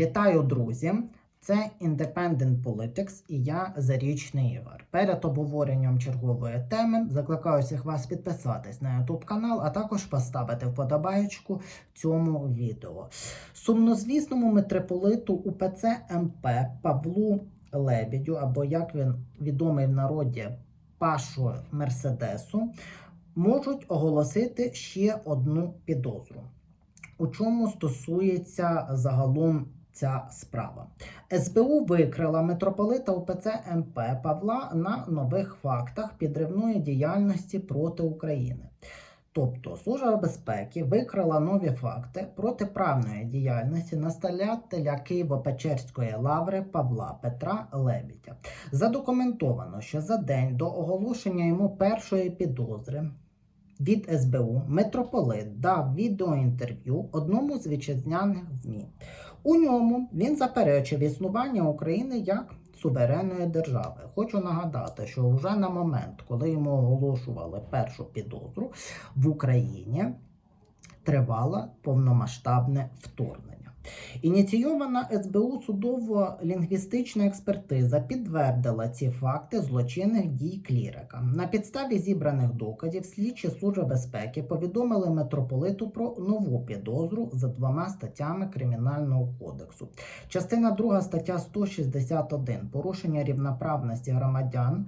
Вітаю, друзі! Це Independent Politics і я Зарічний Ігор. Перед обговоренням чергової теми закликаю всіх вас підписатись на YouTube канал, а також поставити вподобаєчку цьому відео. Сумнозвісному митрополиту УПЦ МП Павлу Лебідю, або як він відомий в народі Пашу Мерседесу, можуть оголосити ще одну підозру. У чому стосується загалом ця справа? СБУ викрила митрополита УПЦ МП Павла на нових фактах підривної діяльності проти України. Тобто Служба безпеки викрила нові факти протиправної діяльності настоятеля Києво-Печерської лаври Павла Петра Лебідя. Задокументовано, що за день до оголошення йому першої підозри від СБУ митрополит дав відеоінтерв'ю одному з вітчизняних ЗМІ. У ньому він заперечив існування України як суверенної держави. Хочу нагадати, що вже на момент, коли йому оголошували першу підозру в Україні, тривало повномасштабне вторгнення. Ініційована СБУ судово-лінгвістична експертиза підтвердила ці факти злочинних дій клірика. На підставі зібраних доказів слідчі служби безпеки повідомили митрополиту про нову підозру за двома статтями Кримінального кодексу. Частина 2 стаття 161 порушення рівноправності громадян.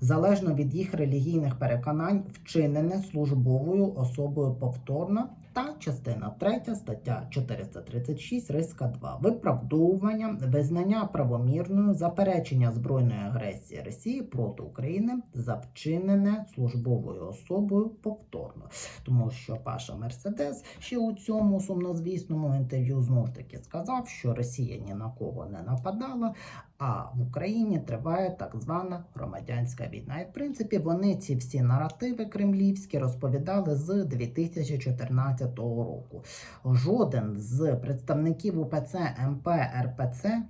Залежно від їх релігійних переконань, вчинене службовою особою повторно, та частина 3 стаття 436 риска 2 виправдовування, визнання правомірною, заперечення збройної агресії Росії проти України за вчинене службовою особою повторно. Тому що Паша Мерседес ще у цьому сумнозвісному інтерв'ю знову ж таки сказав, що Росія ні на кого не нападала, а в Україні триває так звана громадянська війна. І в принципі вони ці всі наративи кремлівські розповідали з 2014 року. Жоден з представників УПЦ МП РПЦ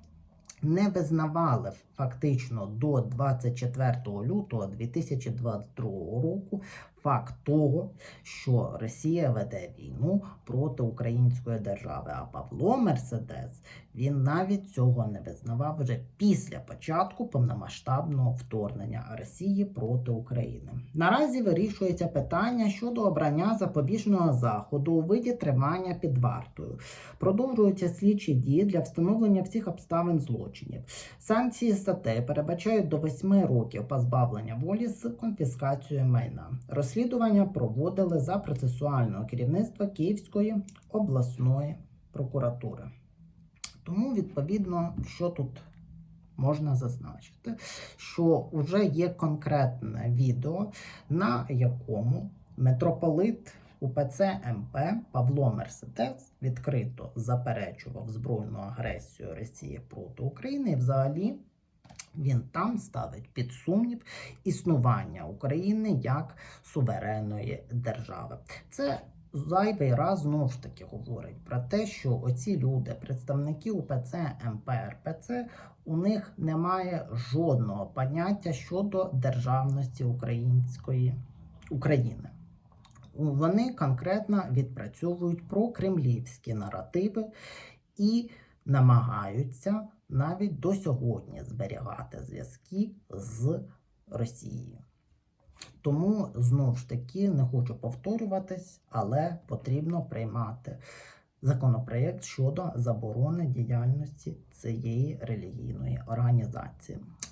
не визнавали фактично до 24 лютого 2022 року факт того, що Росія веде війну проти української держави. А Павло Мерседес він навіть цього не визнавав вже після початку повномасштабного вторгнення Росії проти України. Наразі вирішується питання щодо обрання запобіжного заходу у виді тримання під вартою. Продовжуються слідчі дії для встановлення всіх обставин злочинів. Санкції статей передбачають до 8 років позбавлення волі з конфіскацією майна. Розслідування проводили за процесуального керівництва Київської обласної прокуратури. Тому, відповідно, що тут можна зазначити, що вже є конкретне відео, на якому митрополит УПЦ МП Павло Мерседес відкрито заперечував збройну агресію Росії проти України і взагалі. Він там ставить під сумнів існування України як суверенної держави. Це зайвий раз знову ж таки говорить про те, що оці люди, представники УПЦ МП РПЦ, у них немає жодного поняття щодо державності української України. Вони конкретно відпрацьовують про кремлівські наративи і намагаються навіть до сьогодні зберігати зв'язки з Росією. Тому знову ж таки не хочу повторюватись, але потрібно приймати законопроєкт щодо заборони діяльності цієї релігійної організації.